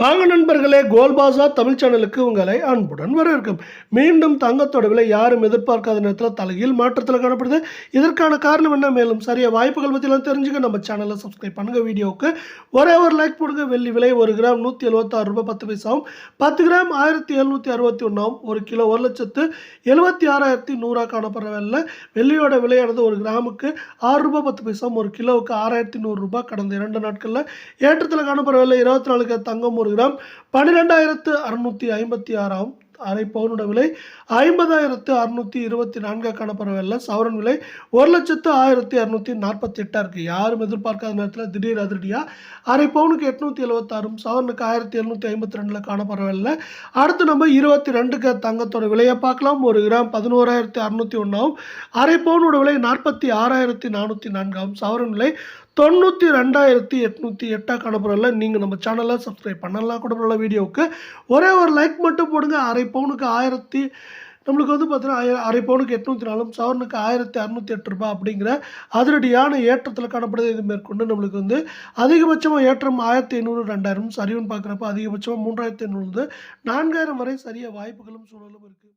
வாங்க நண்பர்களே கோல்பாசா தமிழ் சேனலுக்கு உங்களை அன்புடன் வரவேற்கும். மீண்டும் தங்கத்தோட விலை யாரும் எதிர்பார்க்காத நேரத்தில் தலையில் மாற்றத்தில் காணப்படுது. இதற்கான காரணம் என்ன? மேலும் சரியாக வாய்ப்புகள் பற்றிலாம் தெரிஞ்சுக்க நம்ம சேனலை சப்ஸ்கிரைப் பண்ணுங்கள் வீடியோவுக்கு ஒரே ஒரு லைக் போடுங்க. வெள்ளி விலை ஒரு கிராம் நூற்றி எழுபத்தாறு ரூபாய் பத்து பைசாவும் பத்து கிராம் ஆயிரத்தி எழுநூற்றி அறுபத்தி ஒன்றாவும் ஒரு கிலோ ஒரு லட்சத்து எழுபத்தி ஆறாயிரத்தி நூறாக காணப்படுற வெள்ளை. வெள்ளியோட விலையானது ஒரு கிராமுக்கு ஆறு ரூபாய் பத்து பைசாவும் ஒரு கிலோவுக்கு ஆறாயிரத்தி நூறுரூபா கடந்த இரண்டு நாட்களில் ஏற்றத்தில் காணப்படுற வேலை இருபத்தி நாலு தங்கம் ஒரு கிராம் பன்னிரெண்டாயிரத்து அறுநூற்றி ஐம்பத்தி ஆறாம் அரை பவுனோட விலை ஐம்பதாயிரத்து அறுநூற்றி இருபத்தி நான்காக காணப்படவில்லை சவரன் விலை ஒரு லட்சத்து ஆயிரத்தி அறுநூற்றி நாற்பத்தி எட்டாக இருக்குது யாரும் எதிர்பார்க்காத நேரத்தில் திடீர் அதிரடியாக அரை பவுனுக்கு எட்நூற்றி எழுபத்தாறும் சவரனுக்கு ஆயிரத்தி எழுநூற்றி ஐம்பத்தி ரெண்டில் காணப்படுற அடுத்து நம்ம இருபத்தி ரெண்டுக்கு தங்கத்தோட விலையை பார்க்கலாம். ஒரு கிராம் பதினோராயிரத்தி அறுநூற்றி ஒன்றாவும் அரை பவுனோட விலை நாற்பத்தி ஆறாயிரத்தி நானூற்றி நான்காகவும் சவரன் விலை தொண்ணூற்றி ரெண்டாயிரத்தி எட்நூற்றி எட்டாக காணப்படுறல நீங்கள் நம்ம சேனலை சப்ஸ்கிரைப் பண்ணலாம். கூட பரவாயில்ல வீடியோவுக்கு ஒரே ஒரு லைக் மட்டும் போடுங்க. அரை பவுனுக்கு ஆயிரத்தி நம்மளுக்கு வந்து பார்த்தீங்கன்னா ஆய- அரை பவுனுக்கு எட்நூற்றி நாலும் சவரனுக்கு ஆயிரத்தி அறநூற்றி எட்டு ரூபாய் அப்படிங்கிற அதிரடியான ஏற்றத்தில் காணப்படுது இது மேற்கொண்டு நம்மளுக்கு வந்து. அதிகபட்சமாக ஏற்றம் ஆயிரத்தி ஐநூறு ரெண்டாயிரம். சரிவுன்னு பார்க்குறப்ப அதிகபட்சமாக மூன்றாயிரத்தி ஐநூறு நான்காயிரம் வரை சரிய வாய்ப்புகளும் சூழலும் இருக்குது